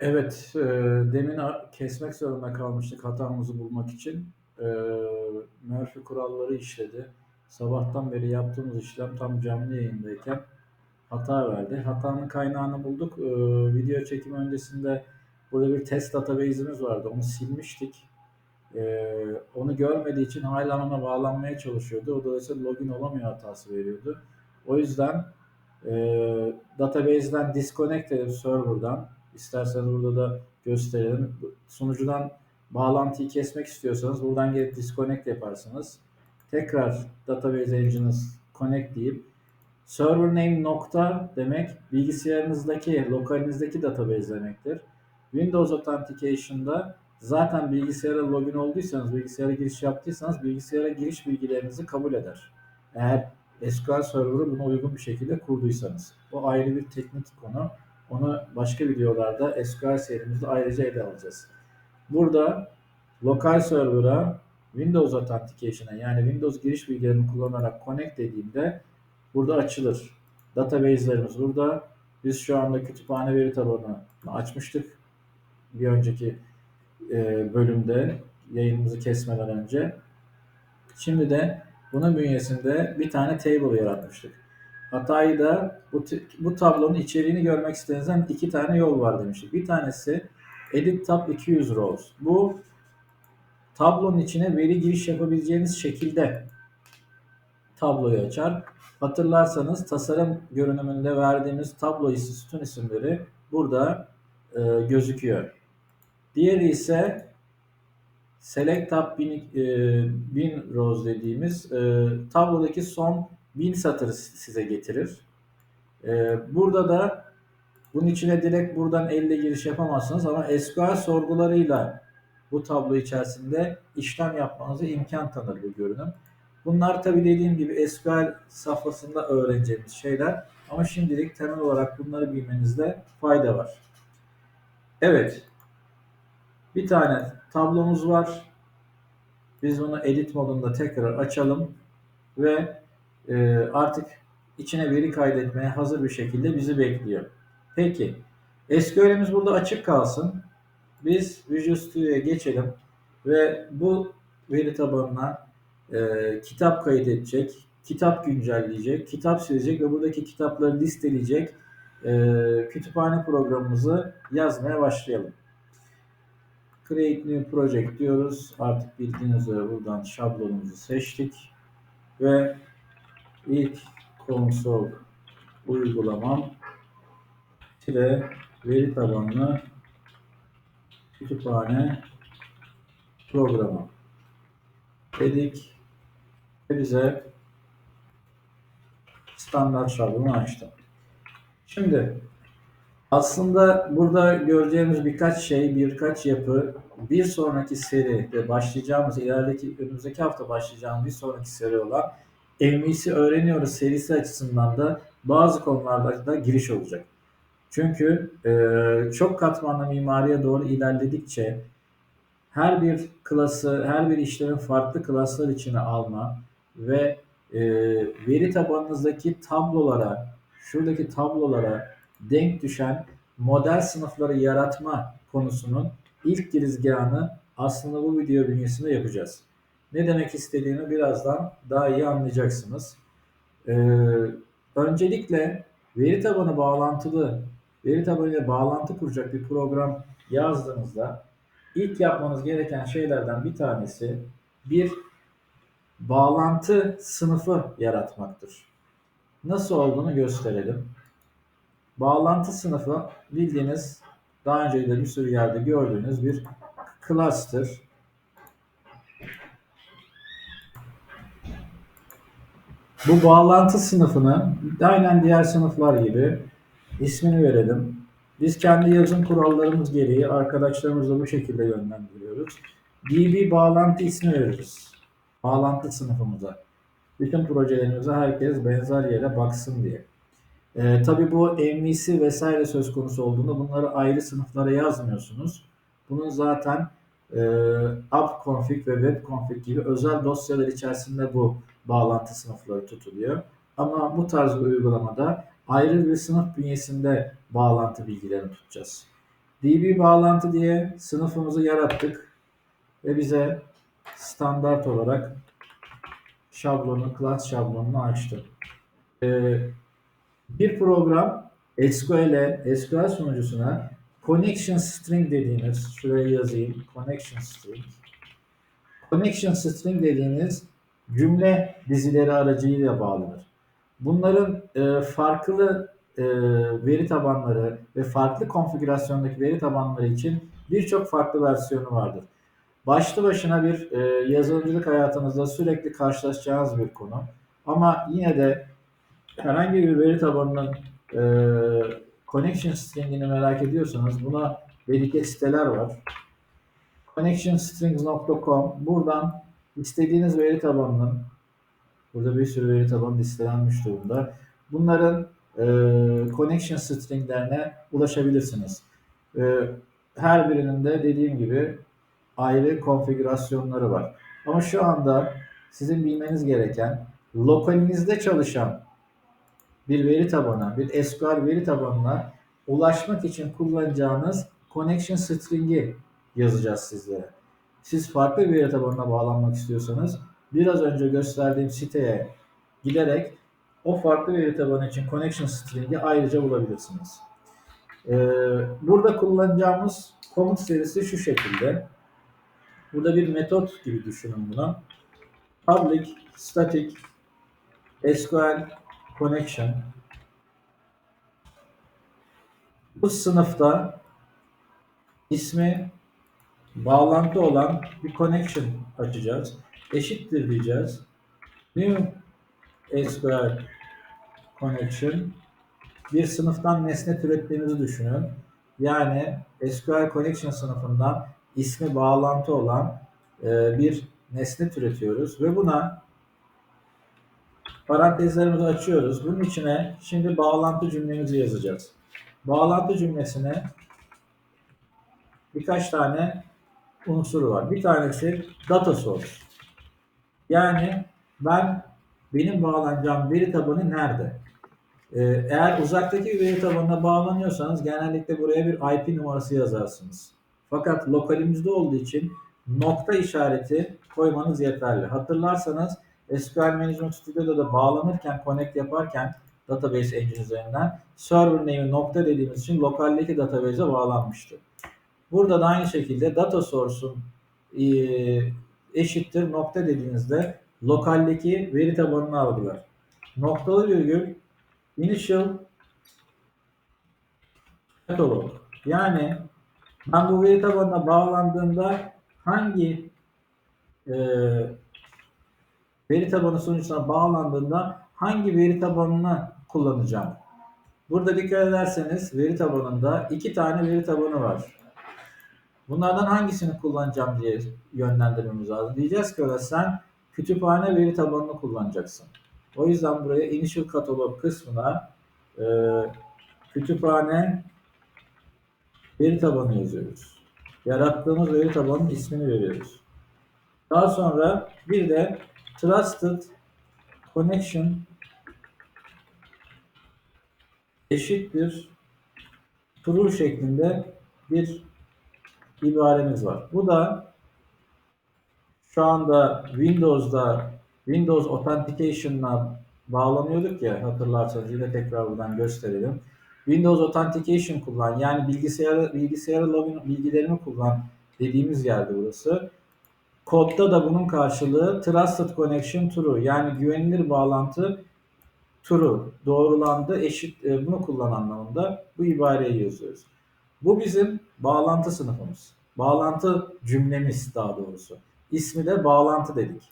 Evet, eee, demin kesmek zorunda kalmıştık hatamızı bulmak için. Eee, Murphy kuralları işledi. Sabahtan beri yaptığımız işlem tam canlı yayındayken hata verdi. Hatanın kaynağını bulduk. Eee, video çekimi öncesinde burada bir test database'imiz vardı. Onu silmiştik. Eee, onu görmediği için hala ona bağlanmaya çalışıyordu. O dolayısıyla login olamıyor hatası veriyordu. O yüzden eee database'den disconnect edip server'dan isterseniz burada da gösterelim. Sunucudan bağlantıyı kesmek istiyorsanız buradan gelip disconnect yaparsınız. Tekrar database engine'ınız connect deyip server name nokta demek bilgisayarınızdaki, lokalinizdeki database demektir. Windows Authentication'da zaten bilgisayara login olduysanız, bilgisayara giriş yaptıysanız bilgisayara giriş bilgilerinizi kabul eder. Eğer SQL Server'ı buna uygun bir şekilde kurduysanız. Bu ayrı bir teknik konu. Onu başka videolarda SQL serimizde ayrıca ele alacağız. Burada lokal server'a Windows Authentication'a yani Windows giriş bilgilerini kullanarak connect dediğimde burada açılır. Database'lerimiz burada. Biz şu anda kütüphane veri tabanını açmıştık. Bir önceki e, bölümde yayınımızı kesmeden önce. Şimdi de bunun bünyesinde bir tane table yaratmıştık. Hatayı da bu, bu tablonun içeriğini görmek istediğinizden iki tane yol var demiştik. Bir tanesi Edit Tab 200 Rows. Bu tablonun içine veri giriş yapabileceğiniz şekilde tabloyu açar. Hatırlarsanız tasarım görünümünde verdiğimiz tablo isim, sütun isimleri burada e, gözüküyor. Diğeri ise Select Tab 1000, e, 1000 rows dediğimiz e, tablodaki son 1000 satırı size getirir. E, burada da bunun içine direkt buradan elle giriş yapamazsınız ama SQL sorgularıyla bu tablo içerisinde işlem yapmanızı imkan tanır bu görünüm. Bunlar tabi dediğim gibi SQL safhasında öğreneceğimiz şeyler ama şimdilik temel olarak bunları bilmenizde fayda var. Evet. Bir tane tablomuz var. Biz bunu edit modunda tekrar açalım ve e, artık içine veri kaydetmeye hazır bir şekilde bizi bekliyor. Peki SQL'imiz burada açık kalsın. Biz Visual Studio'ya geçelim ve bu veri tabanına e, kitap kaydedecek, kitap güncelleyecek, kitap silecek ve buradaki kitapları listeleyecek e, kütüphane programımızı yazmaya başlayalım. Create New Project diyoruz. Artık bildiğiniz üzere buradan şablonumuzu seçtik. Ve ilk konsol uygulamam tire veri tabanlı kütüphane programı dedik ve bize standart şablonu açtı. Şimdi aslında burada göreceğimiz birkaç şey, birkaç yapı bir sonraki seri ve başlayacağımız ilerideki önümüzdeki hafta başlayacağımız bir sonraki seri olan MVC öğreniyoruz serisi açısından da bazı konularda da giriş olacak. Çünkü e, çok katmanlı mimariye doğru ilerledikçe her bir klası, her bir işlemin farklı klaslar içine alma ve e, veri tabanınızdaki tablolara, şuradaki tablolara denk düşen model sınıfları yaratma konusunun ilk girizgahını aslında bu video bünyesinde yapacağız. Ne demek istediğimi birazdan daha iyi anlayacaksınız. Ee, öncelikle veri tabanı bağlantılı, veri tabanıyla bağlantı kuracak bir program yazdığınızda ilk yapmanız gereken şeylerden bir tanesi bir bağlantı sınıfı yaratmaktır. Nasıl olduğunu gösterelim. Bağlantı sınıfı bildiğiniz daha önce de bir sürü yerde gördüğünüz bir class'tır. Bu bağlantı sınıfını aynen diğer sınıflar gibi ismini verelim. Biz kendi yazım kurallarımız gereği arkadaşlarımızla bu şekilde yönlendiriyoruz. DB bağlantı ismi veririz. Bağlantı sınıfımıza. Bütün projelerimize herkes benzer yere baksın diye. E, tabii bu MVC vesaire söz konusu olduğunda bunları ayrı sınıflara yazmıyorsunuz. Bunun zaten e, app config ve web config gibi özel dosyalar içerisinde bu bağlantı sınıfları tutuluyor. Ama bu tarz bir uygulamada ayrı bir sınıf bünyesinde bağlantı bilgilerini tutacağız. DB bağlantı diye sınıfımızı yarattık ve bize standart olarak şablonu, class şablonunu açtı. Ee, bir program SQL'e, SQL sunucusuna connection string dediğimiz, şuraya yazayım, connection string. Connection string dediğimiz cümle dizileri aracıyla bağlanır. Bunların e, farklı e, veri tabanları ve farklı konfigürasyondaki veri tabanları için birçok farklı versiyonu vardır. Başlı başına bir e, yazılımcılık hayatınızda sürekli karşılaşacağınız bir konu. Ama yine de herhangi bir veri tabanının e, connection stringini merak ediyorsanız buna dedike siteler var. connectionstrings.com buradan istediğiniz veri tabanının burada bir sürü veri tabanı listelenmiş durumda. Bunların e, connection stringlerine ulaşabilirsiniz. E, her birinin de dediğim gibi ayrı konfigürasyonları var. Ama şu anda sizin bilmeniz gereken lokalinizde çalışan bir veri tabanı, bir SQL veri tabanına ulaşmak için kullanacağınız connection string'i yazacağız sizlere. Siz farklı bir veri tabanına bağlanmak istiyorsanız biraz önce gösterdiğim siteye giderek o farklı veri tabanı için connection string'i ayrıca bulabilirsiniz. Ee, burada kullanacağımız komut serisi şu şekilde. Burada bir metot gibi düşünün bunu. Public static SQL connection bu sınıfta ismi bağlantı olan bir connection açacağız. Eşittir diyeceğiz. New SQL connection bir sınıftan nesne türettiğimizi düşünün. Yani SQL connection sınıfından ismi bağlantı olan e, bir nesne türetiyoruz ve buna parantezlerimizi açıyoruz. Bunun içine şimdi bağlantı cümlemizi yazacağız. Bağlantı cümlesine birkaç tane unsuru var. Bir tanesi data source. Yani ben benim bağlanacağım veri tabanı nerede? Ee, eğer uzaktaki veri tabanına bağlanıyorsanız genellikle buraya bir IP numarası yazarsınız. Fakat lokalimizde olduğu için nokta işareti koymanız yeterli. Hatırlarsanız SQL Management Studio'da da bağlanırken, connect yaparken database engine üzerinden server name'i nokta dediğimiz için lokaldeki database'e bağlanmıştı. Burada da aynı şekilde data source'un e, eşittir nokta dediğinizde lokaldeki veri tabanını algılar. Noktalı virgül initial catalog. Yani ben bu veri tabanına bağlandığımda hangi e, veri tabanı sunucusuna bağlandığında hangi veri tabanını kullanacağım? Burada dikkat ederseniz veri tabanında iki tane veri tabanı var. Bunlardan hangisini kullanacağım diye yönlendirmemiz lazım. Diyeceğiz ki öyle sen kütüphane veri tabanını kullanacaksın. O yüzden buraya initial catalog kısmına e, kütüphane veri tabanı yazıyoruz. Yarattığımız veri tabanının ismini veriyoruz. Daha sonra bir de trusted connection eşittir true şeklinde bir ibaremiz var. Bu da şu anda Windows'da Windows Authentication'la bağlanıyorduk ya hatırlarsanız yine tekrar buradan gösterelim. Windows Authentication kullan yani bilgisayara bilgisayara login bilgilerimi kullan dediğimiz yerde burası. Kodda da bunun karşılığı Trusted Connection True yani güvenilir bağlantı true doğrulandı eşit e, bunu kullan anlamında bu ibareyi yazıyoruz. Bu bizim bağlantı sınıfımız. Bağlantı cümlemiz daha doğrusu. İsmi de bağlantı dedik.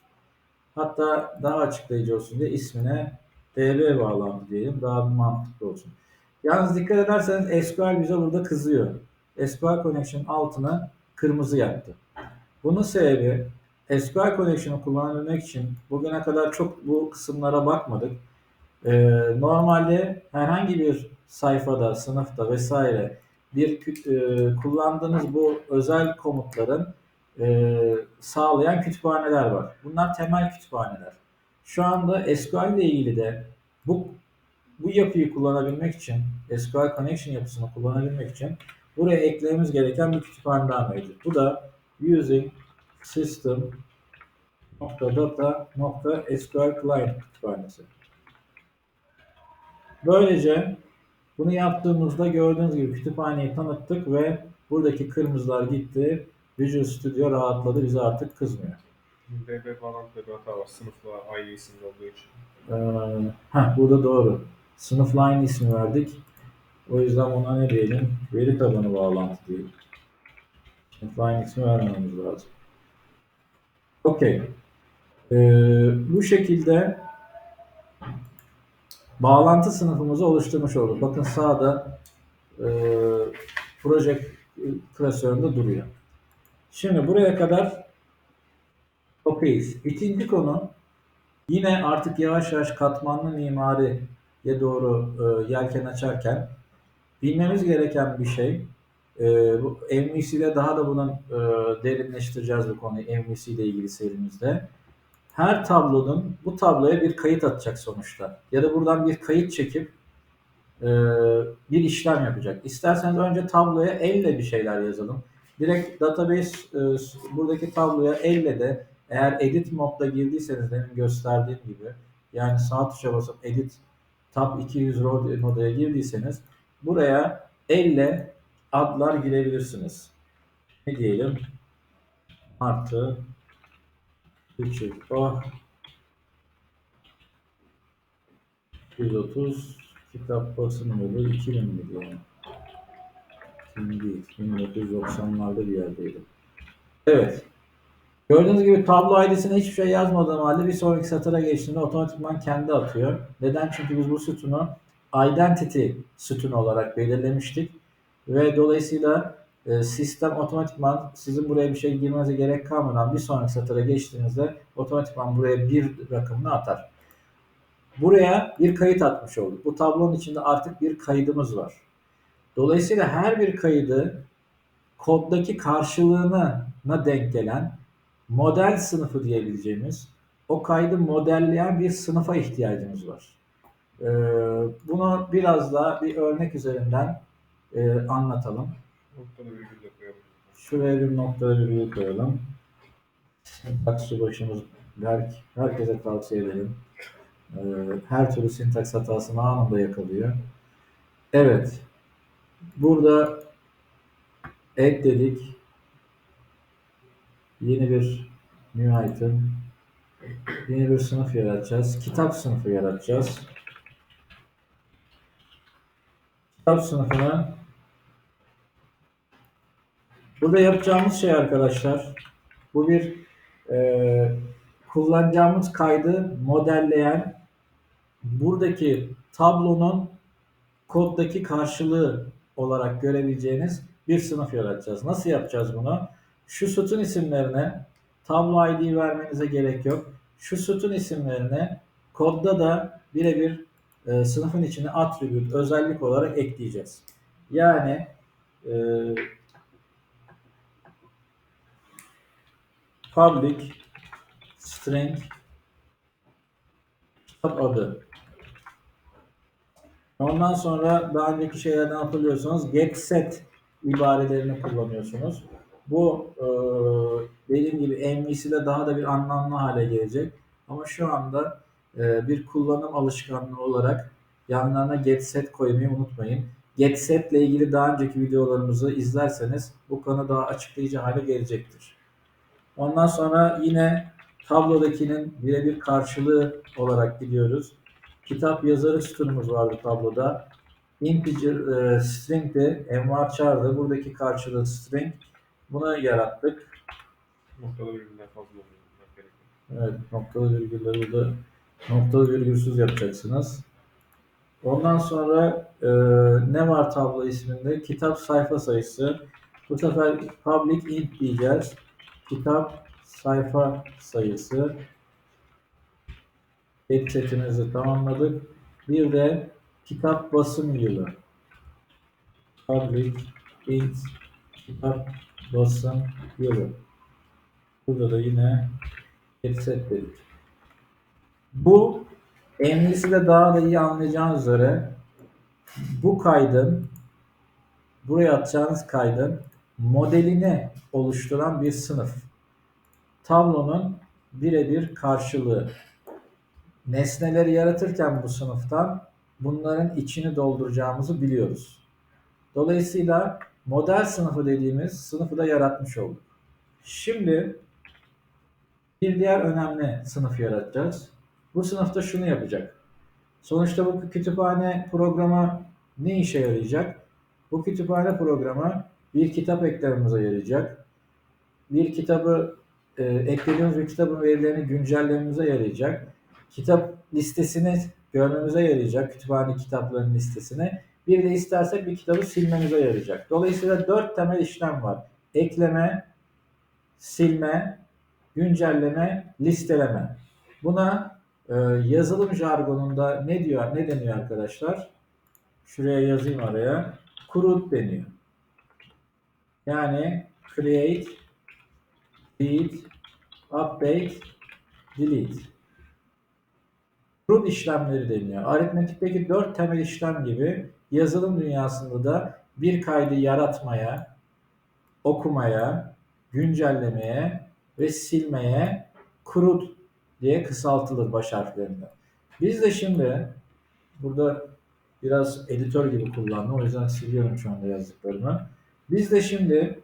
Hatta daha açıklayıcı olsun diye ismine DB bağlantı diyelim. Daha bir mantıklı olsun. Yalnız dikkat ederseniz SQL bize burada kızıyor. SQL Connection altına kırmızı yaptı. Bunun sebebi SQL Connection'ı kullanabilmek için bugüne kadar çok bu kısımlara bakmadık. Ee, normalde herhangi bir sayfada, sınıfta vesaire bir e, kullandığınız bu özel komutların e, sağlayan kütüphaneler var. Bunlar temel kütüphaneler. Şu anda SQL ile ilgili de bu bu yapıyı kullanabilmek için, SQL Connection yapısını kullanabilmek için buraya eklememiz gereken bir kütüphane daha mevcut. Bu da using system data SQL client kütüphanesi. Böylece bunu yaptığımızda gördüğünüz gibi kütüphaneyi tanıttık ve buradaki kırmızılar gitti. Visual Studio rahatladı. Bize artık kızmıyor. DB bağlantıda bir hata var. Sınıfla aynı isimli olduğu için. Ee, heh, burada doğru. Sınıfla aynı ismi verdik. O yüzden ona ne diyelim? Veri tabanı bağlantı diyelim. Sınıfla aynı ismi vermemiz lazım. Okey. Ee, bu şekilde bağlantı sınıfımızı oluşturmuş olduk. Bakın sağda e, proje klasöründe duruyor. Şimdi buraya kadar okeyiz. İkinci konu yine artık yavaş yavaş katmanlı mimariye doğru e, yelken açarken bilmemiz gereken bir şey e, bu MVC daha da bunun e, derinleştireceğiz bu konuyu MVC ile ilgili serimizde. Her tablonun bu tabloya bir kayıt atacak sonuçta. Ya da buradan bir kayıt çekip e, bir işlem yapacak. İsterseniz önce tabloya elle bir şeyler yazalım. Direkt database e, buradaki tabloya elle de eğer edit modda girdiyseniz demin gösterdiğim gibi yani sağ tuşa basıp edit tab 200 row modaya girdiyseniz buraya elle adlar girebilirsiniz. Ne diyelim? Artı küçük o 130 kitap basım yılı 2000 miydi yani? 2000 değil. 1990'larda bir yerdeydim. Evet. Gördüğünüz gibi tablo ID'sine hiçbir şey yazmadığım halde bir sonraki satıra geçtiğinde otomatikman kendi atıyor. Neden? Çünkü biz bu sütunu identity sütunu olarak belirlemiştik. Ve dolayısıyla sistem otomatikman sizin buraya bir şey girmenize gerek kalmadan bir sonraki satıra geçtiğinizde otomatikman buraya bir rakamını atar. Buraya bir kayıt atmış olduk. Bu tablonun içinde artık bir kaydımız var. Dolayısıyla her bir kaydı koddaki karşılığına denk gelen model sınıfı diyebileceğimiz o kaydı modelleyen bir sınıfa ihtiyacımız var. Ee, bunu biraz daha bir örnek üzerinden e, anlatalım. Şuraya bir noktada virgül koyalım. Sintaks başımız Berk, herkese tavsiye edelim. Ee, her türlü sintaks hatasını anında yakalıyor. Evet. Burada add dedik. Yeni bir new item. Yeni bir sınıf yaratacağız. Kitap sınıfı yaratacağız. Kitap sınıfına burada yapacağımız şey arkadaşlar bu bir e, kullanacağımız kaydı modelleyen buradaki tablonun koddaki karşılığı olarak görebileceğiniz bir sınıf yaratacağız. Nasıl yapacağız bunu? Şu sütun isimlerine tablo ID vermenize gerek yok. Şu sütun isimlerine kodda da birebir e, sınıfın içine attribute özellik olarak ekleyeceğiz. Yani e, public string kitap adı. Ondan sonra daha önceki şeylerden hatırlıyorsanız get set ibarelerini kullanıyorsunuz. Bu e, dediğim gibi MVC'de daha da bir anlamlı hale gelecek. Ama şu anda e, bir kullanım alışkanlığı olarak yanlarına get set koymayı unutmayın. Get set ile ilgili daha önceki videolarımızı izlerseniz bu konu daha açıklayıcı hale gelecektir. Ondan sonra yine tablodakinin birebir karşılığı olarak gidiyoruz. Kitap yazarı sütunumuz vardı tabloda. Integer e, string de envar çağırdı. Buradaki karşılığı string. Bunu yarattık. Noktada virgülden fazla oluyor. Evet, noktalı virgülleri burada noktalı virgülsüz yapacaksınız. Ondan sonra e, ne var tablo isminde? Kitap sayfa sayısı. Bu sefer public int diyeceğiz. Kitap sayfa sayısı. Get setimizi tamamladık. Bir de kitap basım yılı. Public int kitap basım yılı. Burada da yine get set dedik. Bu de daha da iyi anlayacağınız üzere bu kaydın buraya atacağınız kaydın modelini oluşturan bir sınıf. Tablonun birebir karşılığı. Nesneleri yaratırken bu sınıftan bunların içini dolduracağımızı biliyoruz. Dolayısıyla model sınıfı dediğimiz sınıfı da yaratmış olduk. Şimdi bir diğer önemli sınıf yaratacağız. Bu sınıfta şunu yapacak. Sonuçta bu kütüphane programı ne işe yarayacak? Bu kütüphane programı bir kitap eklememize yarayacak. Bir kitabı e, eklediğimiz bir kitabın verilerini güncellememize yarayacak. Kitap listesini görmemize yarayacak. Kütüphane kitaplarının listesini. Bir de istersek bir kitabı silmemize yarayacak. Dolayısıyla dört temel işlem var. Ekleme, silme, güncelleme, listeleme. Buna e, yazılım jargonunda ne diyor, ne deniyor arkadaşlar? Şuraya yazayım araya. CRUD deniyor. Yani create, read, update, delete. CRUD işlemleri deniyor. Aritmetikteki dört temel işlem gibi yazılım dünyasında da bir kaydı yaratmaya, okumaya, güncellemeye ve silmeye CRUD diye kısaltılır baş harflerinden. Biz de şimdi burada biraz editör gibi kullandım. O yüzden siliyorum şu anda yazdıklarımı. Biz de şimdi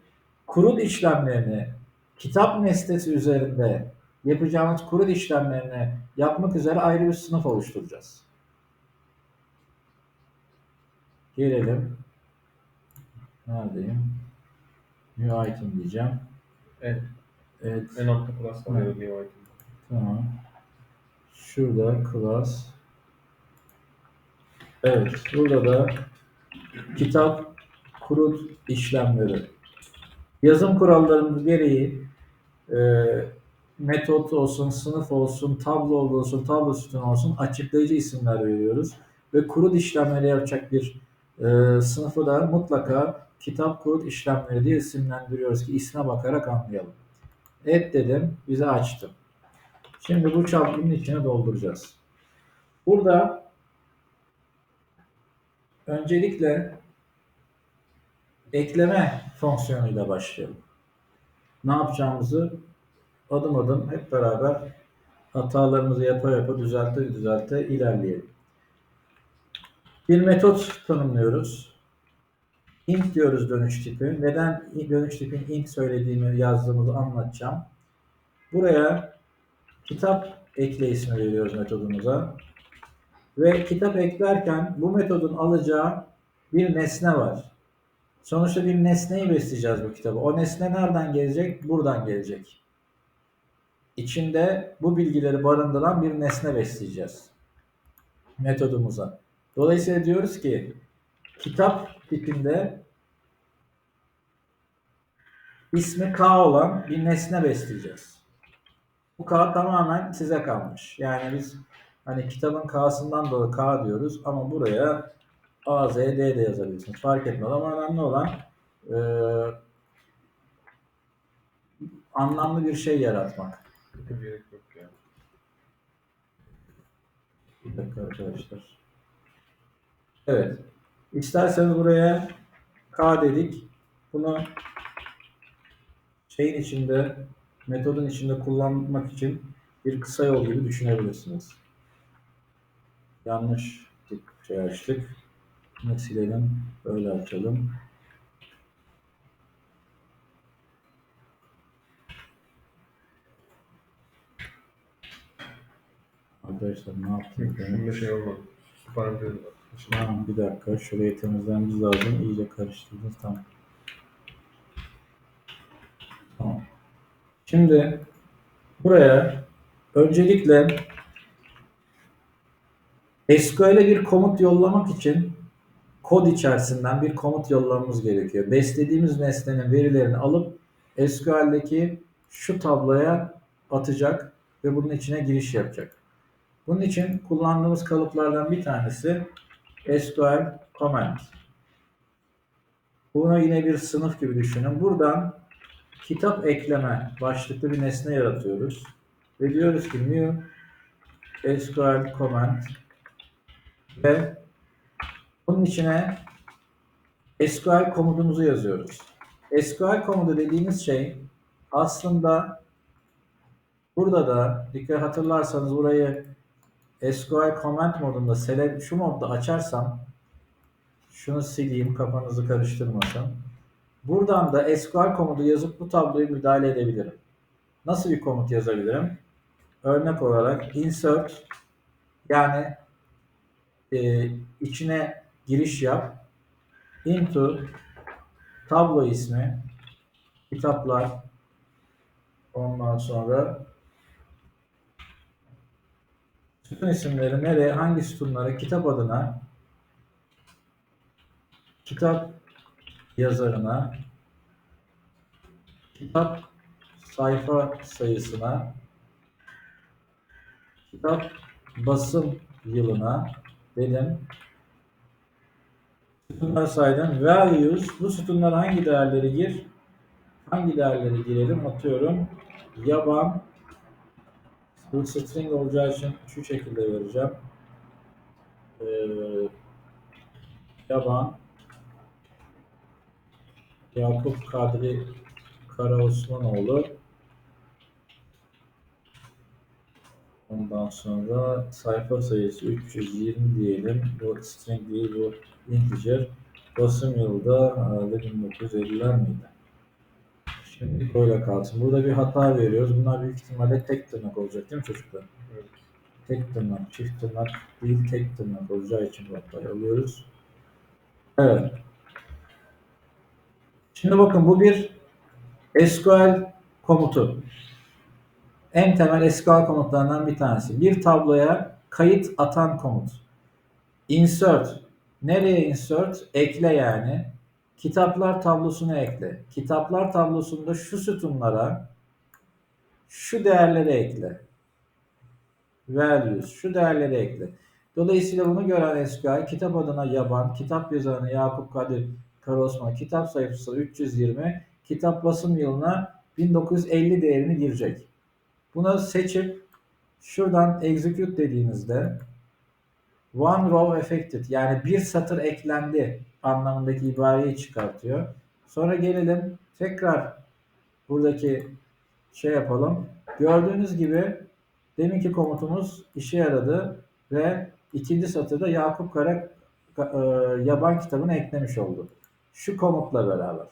CRUD işlemlerini kitap nesnesi üzerinde yapacağımız CRUD işlemlerini yapmak üzere ayrı bir sınıf oluşturacağız. Gelelim. Neredeyim? New item diyeceğim. Evet. Evet. En altta class var ya new item. Tamam. Şurada class. Evet. Burada da kitap kurut işlemleri. Yazım kurallarımız gereği e, metot olsun, sınıf olsun, tablo olsun, tablo sütunu olsun açıklayıcı isimler veriyoruz. Ve kurut işlemleri yapacak bir e, sınıfı da mutlaka kitap kurut işlemleri diye isimlendiriyoruz ki isme bakarak anlayalım. Et dedim, bize açtı. Şimdi bu çapkının içine dolduracağız. Burada öncelikle ekleme fonksiyonuyla başlayalım. Ne yapacağımızı adım adım hep beraber hatalarımızı yapa yapa düzelte düzelte ilerleyelim. Bir metot tanımlıyoruz. int diyoruz dönüş tipi. Neden dönüş tipin int söylediğimi yazdığımızı anlatacağım. Buraya kitap ekle ismi veriyoruz metodumuza. Ve kitap eklerken bu metodun alacağı bir nesne var. Sonuçta bir nesneyi besleyeceğiz bu kitabı. O nesne nereden gelecek? Buradan gelecek. İçinde bu bilgileri barındıran bir nesne besleyeceğiz metodumuza. Dolayısıyla diyoruz ki kitap tipinde ismi K olan bir nesne besleyeceğiz. Bu K tamamen size kalmış. Yani biz hani kitabın K'sından dolayı K diyoruz ama buraya A, Z, D de yazabilirsiniz. Fark etmez ama önemli olan e, anlamlı bir şey yaratmak. Bir gerek yok ya. Bir dakika arkadaşlar. Evet. İsterseniz buraya K dedik. Bunu şeyin içinde, metodun içinde kullanmak için bir kısa yol gibi düşünebilirsiniz. Yanlış şey açtık. Bunu silelim. Böyle açalım. Arkadaşlar ne yaptık? Şunda şey olmadı. Parantez açıldı. Tamam bir dakika şurayı temizlememiz lazım. İyice karıştırdınız tamam. Tamam. Şimdi buraya öncelikle SQL'e bir komut yollamak için kod içerisinden bir komut yollamamız gerekiyor. Beslediğimiz nesnenin verilerini alıp SQL'deki şu tabloya atacak ve bunun içine giriş yapacak. Bunun için kullandığımız kalıplardan bir tanesi SQL comment. Bunu yine bir sınıf gibi düşünün. Buradan kitap ekleme başlıklı bir nesne yaratıyoruz. Ve diyoruz ki new SQL comment ve bunun içine SQL komutumuzu yazıyoruz. SQL komutu dediğimiz şey aslında burada da dikkat hatırlarsanız burayı SQL comment modunda sele, şu modda açarsam şunu sileyim kafanızı karıştırmasın. Buradan da SQL komutu yazıp bu tabloyu müdahale edebilirim. Nasıl bir komut yazabilirim? Örnek olarak insert yani e, içine giriş yap. İnto tablo ismi. Kitaplar. Ondan sonra sütun isimleri nereye hangi sütunlara kitap adına kitap yazarına kitap sayfa sayısına kitap basım yılına dedim. Sütunları saydım. Values bu sütunlara hangi değerleri gir? Hangi değerleri girelim? Atıyorum. Yaban bu string olacağı için şu şekilde vereceğim. Ee, yaban Yakup Kadri Karaosmanoğlu Ondan sonra sayfa sayısı 320 diyelim. Bu string değil bu integer. Basım yılı da herhalde 1950'ler miydi? Şimdi böyle kalsın. Burada bir hata veriyoruz. Bunlar büyük ihtimalle tek tırnak olacak değil mi çocuklar? Evet. Tek tırnak, çift tırnak değil tek tırnak olacağı için bu hatayı alıyoruz. Evet. Şimdi bakın bu bir SQL komutu. En temel SQL komutlarından bir tanesi. Bir tabloya kayıt atan komut. Insert. Nereye insert? Ekle yani. Kitaplar tablosuna ekle. Kitaplar tablosunda şu sütunlara şu değerleri ekle. Values. Şu değerleri ekle. Dolayısıyla bunu gören SQL kitap adına yaban, kitap yazarına Yakup Kadir Karosman, kitap sayfası 320, kitap basım yılına 1950 değerini girecek. Bunu seçip şuradan execute dediğinizde one row affected yani bir satır eklendi anlamındaki ibareyi çıkartıyor. Sonra gelelim tekrar buradaki şey yapalım. Gördüğünüz gibi deminki komutumuz işe yaradı ve ikinci satırda Yakup Kara e, yaban kitabını eklemiş oldu. Şu komutla beraber.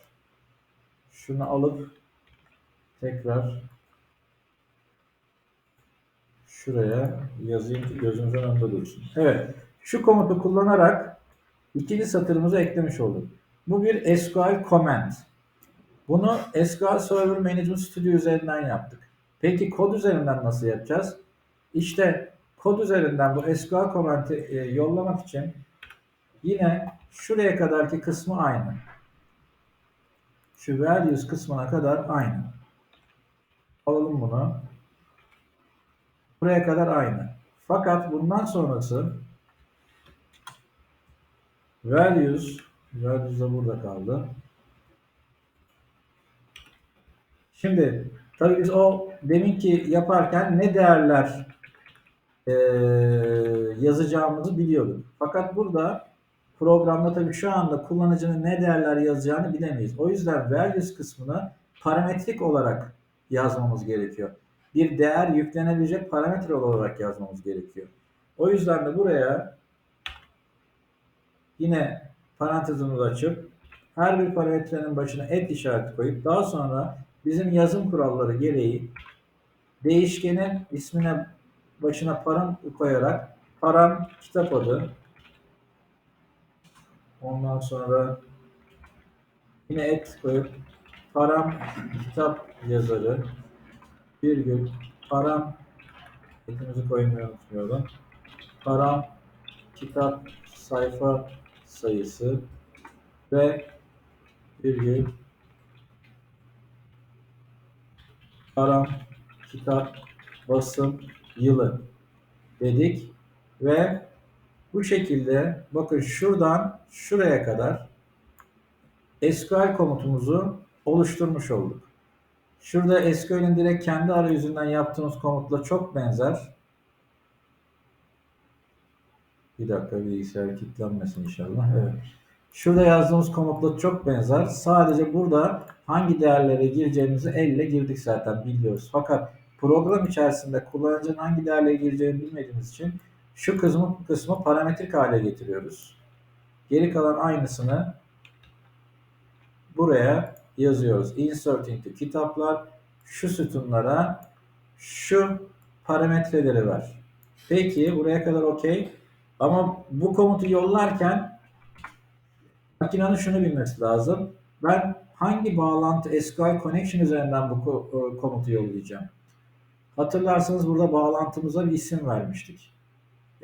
Şunu alıp tekrar şuraya yazayım ki gözünüzün önünde dursun. Evet. Şu komutu kullanarak ikinci satırımızı eklemiş olduk. Bu bir SQL comment. Bunu SQL Server Management Studio üzerinden yaptık. Peki kod üzerinden nasıl yapacağız? İşte kod üzerinden bu SQL comment'i e, yollamak için yine şuraya kadarki kısmı aynı. Şu values kısmına kadar aynı. Alalım bunu. Buraya kadar aynı. Fakat bundan sonrası values values da burada kaldı. Şimdi tabii biz o deminki yaparken ne değerler e, yazacağımızı biliyorduk. Fakat burada programda tabii şu anda kullanıcının ne değerler yazacağını bilemeyiz. O yüzden values kısmını parametrik olarak yazmamız gerekiyor. Bir değer yüklenebilecek parametre olarak yazmamız gerekiyor. O yüzden de buraya yine parantezimizi açıp her bir parametrenin başına et işareti koyup daha sonra bizim yazım kuralları gereği değişkenin ismine başına param koyarak param kitap adı ondan sonra yine et koyup param kitap yazarı virgül param etimizi koymayı unutmayalım. Param kitap sayfa sayısı ve virgül param kitap basım yılı dedik ve bu şekilde bakın şuradan şuraya kadar SQL komutumuzu oluşturmuş olduk. Şurada SQL'in direkt kendi arayüzünden yaptığımız komutla çok benzer. Bir dakika bilgisayar kilitlenmesin inşallah. Evet. Şurada yazdığımız komutla çok benzer. Sadece burada hangi değerlere gireceğimizi elle girdik zaten biliyoruz. Fakat program içerisinde kullanıcının hangi değerlere gireceğini bilmediğimiz için şu kısmı, kısmı parametrik hale getiriyoruz. Geri kalan aynısını buraya yazıyoruz. Insert into kitaplar şu sütunlara şu parametreleri ver. Peki buraya kadar okey. Ama bu komutu yollarken makinenin şunu bilmesi lazım. Ben hangi bağlantı SQL connection üzerinden bu e, komutu yollayacağım? Hatırlarsanız burada bağlantımıza bir isim vermiştik.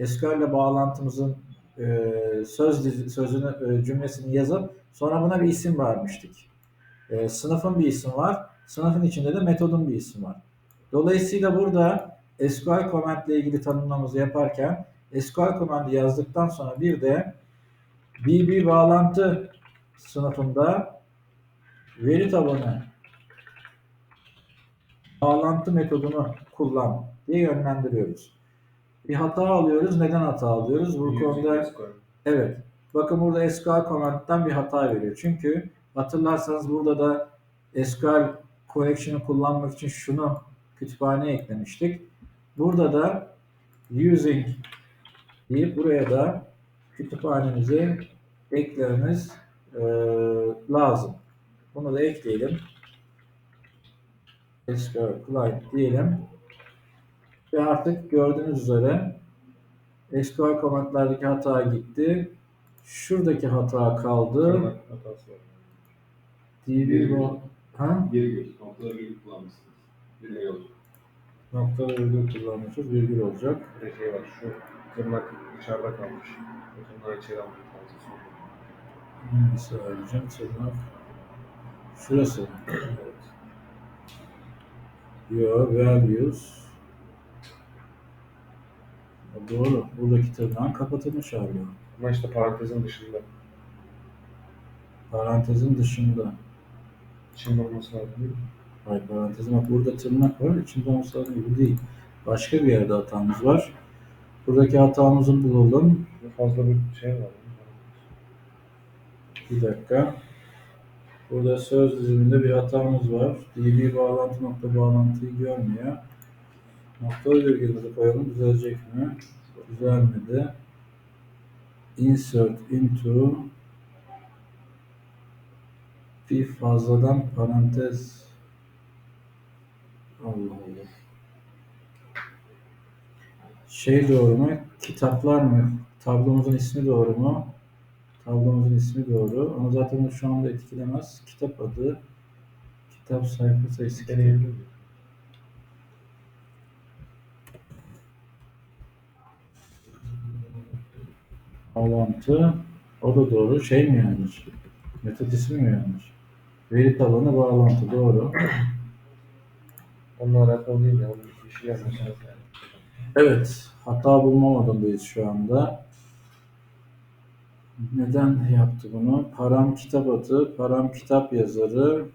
SQL ile bağlantımızın e, söz sözünü e, cümlesini yazıp sonra buna bir isim vermiştik. E, sınıfın bir isim var. Sınıfın içinde de metodun bir isim var. Dolayısıyla burada SQL command ile ilgili tanımlamamızı yaparken SQL command'ı yazdıktan sonra bir de DB bağlantı sınıfında veri tabanı bağlantı metodunu kullan diye yönlendiriyoruz. Bir hata alıyoruz. Neden hata alıyoruz? Bu konuda Evet. Bakın burada SQL command'dan bir hata veriyor. Çünkü hatırlarsanız burada da SQL collection'ı kullanmak için şunu kütüphaneye eklemiştik. Burada da using deyip buraya da kütüphanemize eklememiz e, lazım. Bunu da ekleyelim. SQL client diyelim. Ve artık gördüğünüz üzere SQL komutlardaki hata gitti. Şuradaki hata kaldı. Tırnak bu ha? Virgül, noktaları virgül kullanmışsınız. Virgül olacak. Nokta virgül kullanmışız. Virgül olacak. Bir de şey var. Şu tırnak içeride kalmış. O tırnağı içeri almak lazım. sonra. Hangisi arayacağım? Tırnak. Şurası. Evet. Yo, values. Doğru. Buradaki tırnağın kapatılmış hali. Ama işte parantezin dışında. Parantezin dışında. İçinde olması lazım değil mi? Hayır parantezin bak burada tırnak var. İçinde olması lazım. Bu değil. Başka bir yerde hatamız var. Buradaki hatamızı bulalım. Fazla bir şey var. Bir dakika. Burada söz diziminde bir hatamız var. DB bağlantı nokta bağlantıyı görmüyor. Nokta virgülümüzü koyalım. Düzelecek mi? Düzelmedi. Insert into bir fazladan parantez Allah Allah. Şey doğru mu? Kitaplar mı? Tablomuzun ismi doğru mu? Tablomuzun ismi doğru. Ama zaten şu anda etkilemez. Kitap adı, kitap sayfa sayısı. kitap-? Bağlantı. O da doğru. Şey mi yanlış? Metot ismi mi yanlış? Veri tabanı bağlantı doğru. Onunla alakalı değil ya. Bir şey. Evet. Hata bulma modundayız şu anda. Neden yaptı bunu? Param kitap adı, param kitap yazarı.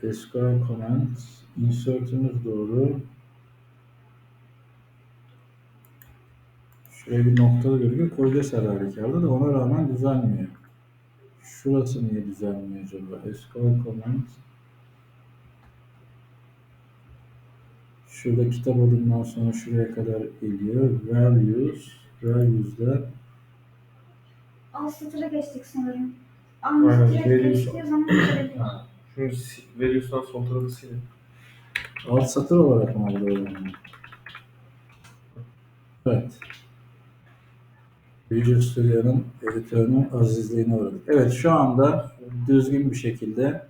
SQL comment, insert'ümüz doğru. Şuraya bir noktalı virgül koyacağız her halükarda da ona rağmen düzelmiyor. Şurası niye düzelmiyor acaba? SQL comment. Şurada kitap adından sonra şuraya kadar geliyor. Values. Values'da Alt satıra geçtik sanırım. Aynen, Alt satıra veriyorsun. geçtiği zaman Şunu si- veriyorsan sol tarafı silin. alt satır olarak mı aldı o zaman? Evet. Visual Studio'nun editörünün azizliğine uğradık. Evet şu anda düzgün bir şekilde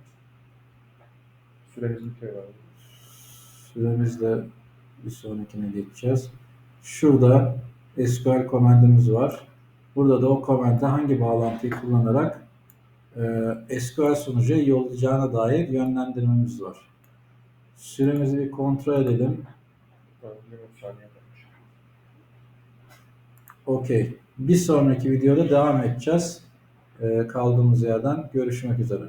Süremiz bitiyor süremizle bir sonrakine geçeceğiz. Şurada SQL komandımız var. Burada da o komanda hangi bağlantıyı kullanarak e, SQL sunucuya yollayacağına dair yönlendirmemiz var. Süremizi bir kontrol edelim. Tamam, 20 saniye kalmış. Okey. Bir sonraki videoda devam edeceğiz. E, kaldığımız yerden görüşmek üzere.